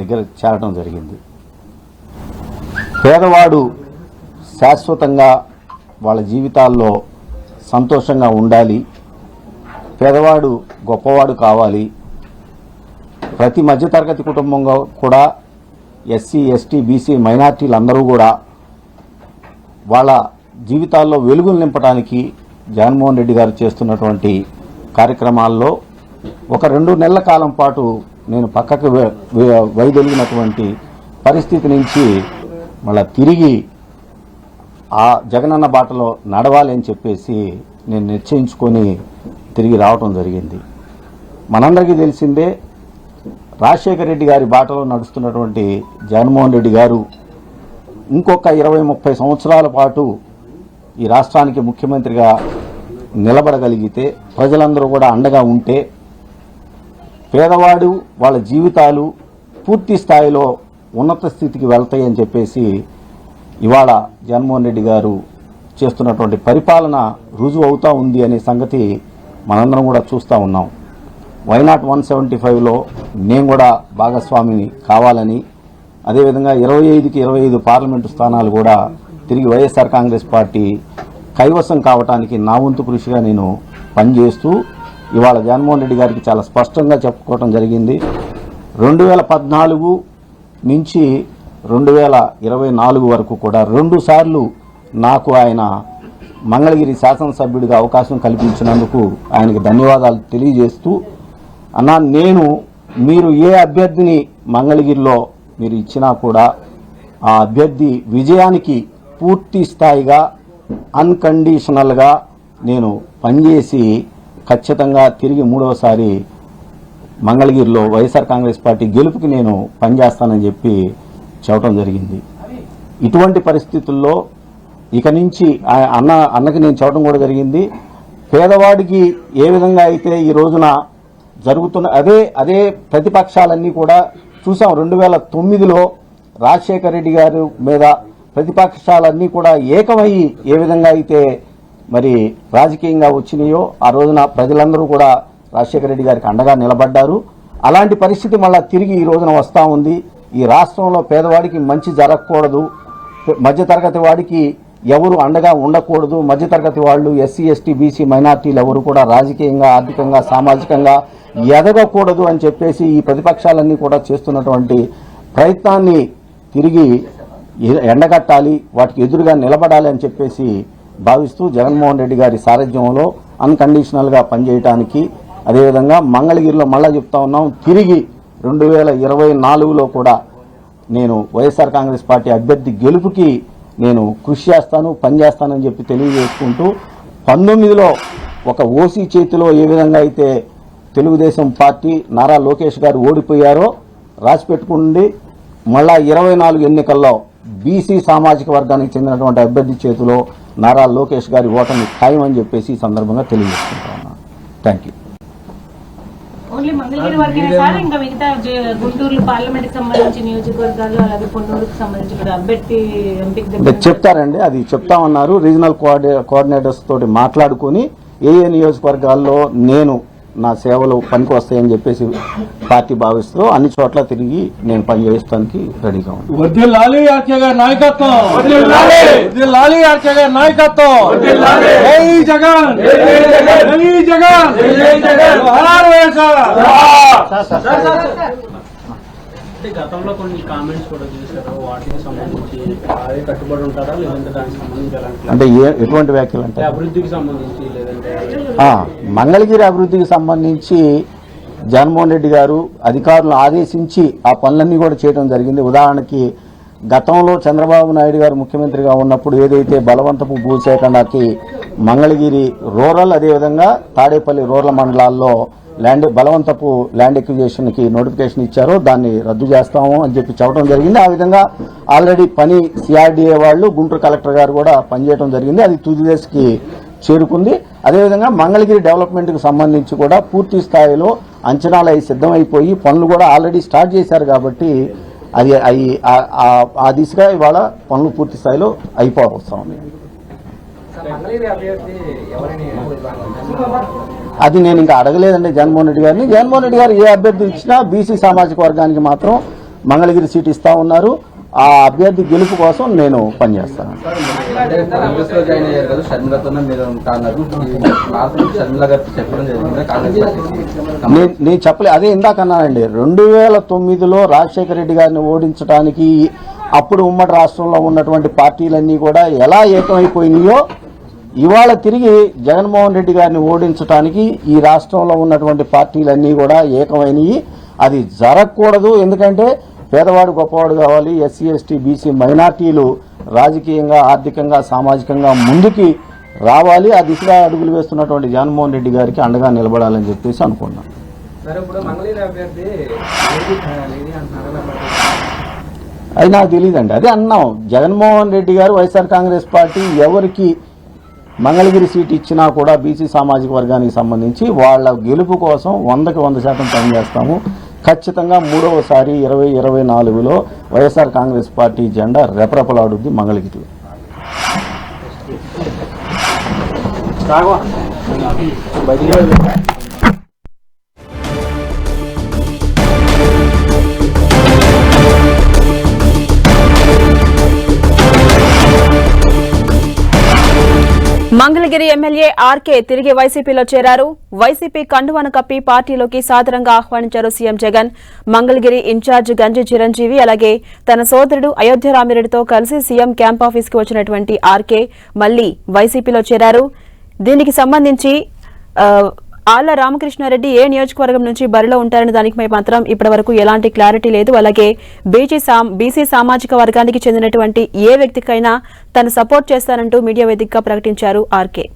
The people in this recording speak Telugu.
దగ్గర చేరడం జరిగింది. పేదవాడు శాశ్వతంగా వాళ్ళ జీవితాల్లో సంతోషంగా ఉండాలి. పేదవాడు గొప్పవాడు కావాలి. ప్రతి మధ్యతరగతి కుటుంబంగా కూడా ఎస్సీ ఎస్టీ బీసీ మైనార్టీలు అందరూ కూడా వాళ్ళ జీవితాల్లో వెలుగులు నింపడానికి జగన్మోహన్ రెడ్డి గారు చేస్తున్నటువంటి కార్యక్రమాల్లో ఒక రెండు నెలల కాలం పాటు నేను పక్కకు వైదొలిగినటువంటి పరిస్థితి నుంచి మళ్ళా తిరిగి ఆ జగనన్న బాటలో నడవాలి అని చెప్పేసి నేను నిశ్చయించుకొని తిరిగి రావటం జరిగింది. మనందరికీ తెలిసిందే రాజశేఖర రెడ్డి గారి బాటలో నడుస్తున్నటువంటి జగన్మోహన్ రెడ్డి గారు ఇంకొక ఇరవై ముప్పై సంవత్సరాల పాటు ఈ రాష్ట్రానికి ముఖ్యమంత్రిగా నిలబడగలిగితే ప్రజలందరూ కూడా అండగా ఉంటే పేదవాడు వాళ్ళ జీవితాలు పూర్తి స్థాయిలో ఉన్నత స్థితికి వెళ్తాయని చెప్పేసి ఇవాళ జగన్మోహన్ రెడ్డి గారు చేస్తున్నటువంటి పరిపాలన రుజువు అవుతా ఉంది అనే సంగతి మనందరం కూడా చూస్తూ ఉన్నాం. వైనాట్ వన్ సెవెంటీ ఫైవ్లో నేను కూడా భాగస్వామిని కావాలని అదేవిధంగా ఇరవై ఐదుకి ఇరవై ఐదు పార్లమెంటు స్థానాలు కూడా తిరిగి వైఎస్ఆర్ కాంగ్రెస్ పార్టీ కైవసం కావటానికి నా వంతు కృషిగా నేను పనిచేస్తూ ఇవాళ జగన్మోహన్ రెడ్డి గారికి చాలా స్పష్టంగా చెప్పుకోవటం జరిగింది. రెండు వేల పద్నాలుగు నుంచి రెండు వేల ఇరవై నాలుగు వరకు కూడా రెండు సార్లు నాకు ఆయన మంగళగిరి శాసనసభ్యుడిగా అవకాశం కల్పించినందుకు ఆయనకి ధన్యవాదాలు తెలియజేస్తూ అన్నా నేను మీరు ఏ అభ్యర్థిని మంగళగిరిలో మీరు ఇచ్చినా కూడా ఆ అభ్యర్థి విజయానికి పూర్తి స్థాయిగా అన్కండిషనల్గా నేను పనిచేసి ఖచ్చితంగా తిరిగి మూడవసారి మంగళగిరిలో వైఎస్ఆర్ కాంగ్రెస్ పార్టీ గెలుపుకి నేను పనిచేస్తానని చెప్పి చెప్పడం జరిగింది. ఇటువంటి పరిస్థితుల్లో ఇక నుంచి ఆ అన్న అన్నకి నేను చెప్పడం కూడా జరిగింది. పేదవాడికి ఏ విధంగా అయితే ఈ రోజున జరుగుతున్న అదే అదే ప్రతిపక్షాలన్నీ కూడా చూసాం. రెండు వేల తొమ్మిదిలో రాజశేఖర రెడ్డి గారు మీద ప్రతిపక్షాలన్నీ కూడా ఏకమయ్యి ఏ విధంగా అయితే మరి రాజకీయంగా వచ్చినాయో ఆ రోజున ప్రజలందరూ కూడా రాజశేఖర రెడ్డి గారికి అండగా నిలబడ్డారు. అలాంటి పరిస్థితి మళ్ళా తిరిగి ఈ రోజున వస్తూ ఉంది. ఈ రాష్ట్రంలో పేదవాడికి మంచి జరగకూడదు. మధ్యతరగతి వాడికి ఎవరు అండగా ఉండకూడదు. మధ్యతరగతి వాళ్ళు ఎస్సీ ఎస్టీ బీసీ మైనార్టీలు ఎవరు కూడా రాజకీయంగా ఆర్థికంగా సామాజికంగా ఎదగకూడదు అని చెప్పేసి ఈ ప్రతిపక్షాలన్నీ కూడా చేస్తున్నటువంటి ప్రయత్నాన్ని తిరిగి ఎండగట్టాలి వాటికి ఎదురుగా నిలబడాలి అని చెప్పేసి భావిస్తూ జగన్మోహన్ రెడ్డి గారి సారథ్యంలో అన్కండిషనల్గా పనిచేయడానికి అదేవిధంగా మంగళగిరిలో మళ్ళా చెప్తా ఉన్నాం తిరిగి రెండు వేల ఇరవై నాలుగులో కూడా నేను వైఎస్ఆర్ కాంగ్రెస్ పార్టీ అభ్యర్థి గెలుపుకి నేను కృషి చేస్తాను పనిచేస్తానని చెప్పి తెలియజేసుకుంటూ పంతొమ్మిదిలో ఒక ఓసీ చేతిలో ఏ విధంగా అయితే తెలుగుదేశం పార్టీ నారా లోకేష్ గారు ఓడిపోయారో రాసి పెట్టుకుండి. మళ్ళా ఇరవై నాలుగు ఎన్నికల్లో బీసీ సామాజిక వర్గానికి చెందినటువంటి అభ్యర్థి చేతిలో నారా లోకేష్ గారి ఓటమి ఖాయం అని చెప్పేసి ఈ సందర్భంగా తెలియజేసుకుంటా ఉన్నాను థ్యాంక్ యూ చెప్తారండి అది చెప్తామన్నారు. రీజనల్ కోఆర్డి కోఆర్డినేటర్స్ తోటి మాట్లాడుకుని ఏ ఏ నియోజకవర్గాల్లో నేను నా సేవలు పనికి వస్తాయని చెప్పేసి పార్టీ భావిస్తూ అన్ని చోట్ల తిరిగి నేను పనిచేయడానికి రెడీగా ఉన్నాను. నాయకత్వం. జై జగన్. జై జగన్. అంటే గతంలో కొన్ని కామెంట్స్ కూడా చేశారు? వాటికి సంబంధించి అదే కట్టుబడి ఉంటారా? లేదంటే దానికి సంబంధించి ఎలాంటి అంటే ఏ ఎటువంటి వ్యాఖ్యలు అంటే అభివృద్ధికి సంబంధించి లేదంటే మంగళగిరి అభివృద్ధికి సంబంధించి జగన్మోహన్ రెడ్డి గారు అధికారులను ఆదేశించి ఆ పనులన్నీ కూడా చేయడం జరిగింది. ఉదాహరణకి గతంలో చంద్రబాబు నాయుడు గారు ముఖ్యమంత్రిగా ఉన్నప్పుడు ఏదైతే బలవంతపు భూసేకరణకి మంగళగిరి రూరల్ అదేవిధంగా తాడేపల్లి రూరల్ మండలాల్లో ల్యాండ్ బలవంతపు ల్యాండ్ ఎక్విజేషన్కి నోటిఫికేషన్ ఇచ్చారో. దాన్ని రద్దు చేస్తాము అని చెప్పి చెప్పడం జరిగింది. ఆ విధంగా ఆల్రెడీ పని సిఆర్డీఏ వాళ్ళు గుంటూరు కలెక్టర్ గారు కూడా పనిచేయడం జరిగింది. అది తుది దశకి చేరుకుంది. అదేవిధంగా మంగళగిరి డెవలప్మెంట్కి సంబంధించి కూడా పూర్తి స్థాయిలో అంచనాలు అవి సిద్ధమైపోయి పనులు కూడా ఆల్రెడీ స్టార్ట్ చేశారు కాబట్టి అది అవి ఆ- దిశగా ఇవాళ పనులు పూర్తి స్థాయిలో అయిపోవస్తా ఉంది. అది నేను ఇంకా అడగలేదండి జగన్మోహన్ రెడ్డి గారిని. జగన్మోహన్ రెడ్డి గారు ఏ అభ్యర్థి ఇచ్చినా బీసీ సామాజిక వర్గానికి మాత్రం మంగళగిరి సీట్ ఇస్తా ఉన్నారు. ఆ అభ్యర్థి గెలుపు కోసం నేను పనిచేస్తాను. నేను చెప్పలే అదే ఇందాక అన్నానండి రెండు వేల తొమ్మిదిలో రాజశేఖర రెడ్డి గారిని ఓడించడానికి అప్పుడు ఉమ్మడి రాష్ట్రంలో ఉన్నటువంటి పార్టీలన్నీ కూడా ఎలా ఏకమైపోయినాయో ఇవాళ తిరిగి జగన్మోహన్ రెడ్డి గారిని ఓడించడానికి ఈ రాష్ట్రంలో ఉన్నటువంటి పార్టీలన్నీ కూడా ఏకమైనవి అది జరగకూడదు ఎందుకంటే పేదవాడు గొప్పవాడు కావాలి ఎస్సీ ఎస్టీ బీసీ మైనార్టీలు రాజకీయంగా ఆర్థికంగా సామాజికంగా ముందుకి రావాలి ఆ దిశగా అడుగులు వేస్తున్నటువంటి జగన్మోహన్ రెడ్డి గారికి అండగా నిలబడాలని చెప్పేసి అనుకున్నాం. సరే ఇప్పుడు మంగళగిరి అభ్యర్థి లేడీ లేడీ అంటున్నారు కాబట్టి అది నాకు తెలియదండి అదే అన్నాం. జగన్మోహన్ రెడ్డి గారు వైఎస్ఆర్ కాంగ్రెస్ పార్టీ ఎవరికి మంగళగిరి సీట్ ఇచ్చినా కూడా బీసీ సామాజిక వర్గానికి సంబంధించి వాళ్ళ గెలుపు కోసం వందకి వంద శాతం పనిచేస్తాము. ఖచ్చితంగా మూడవసారి ఇరవై ఇరవై నాలుగులో వైఎస్ఆర్ కాంగ్రెస్ పార్టీ జెండా రెపరెపలాడుద్ది మంగళగిరిలో. మంగళగిరి ఎమ్మెల్యే ఆర్కే తిరిగి వైసీపీలో చేరారు. వైసీపీ కండువాను కప్పి పార్టీలోకి సాదరంగా ఆహ్వానించారు సీఎం జగన్. మంగళగిరి ఇన్ఛార్జ్ గంజి చిరంజీవి అలాగే తన సోదరుడు అయోధ్యరామిరెడ్డితో కలిసి సీఎం క్యాంప్ ఆఫీస్కి వచ్చినటువంటి ఆర్కే మళ్ళీ వైసీపీలో చేరారు. దీనికి సంబంధించి ఆళ్ళ రామకృష్ణారెడ్డి ఏ నియోజకవర్గం నుంచి బరిలో ఉంటారనే దానిపై మాత్రం ఇప్పటివరకు ఎలాంటి క్లారిటీ లేదు. అలాగే బీసీ బీసీ సామాజిక వర్గానికి చెందినటువంటి ఏ వ్యక్తికైనా తను సపోర్ట్ చేస్తానంటూ మీడియా వేదికగా ప్రకటించారు ఆర్కే.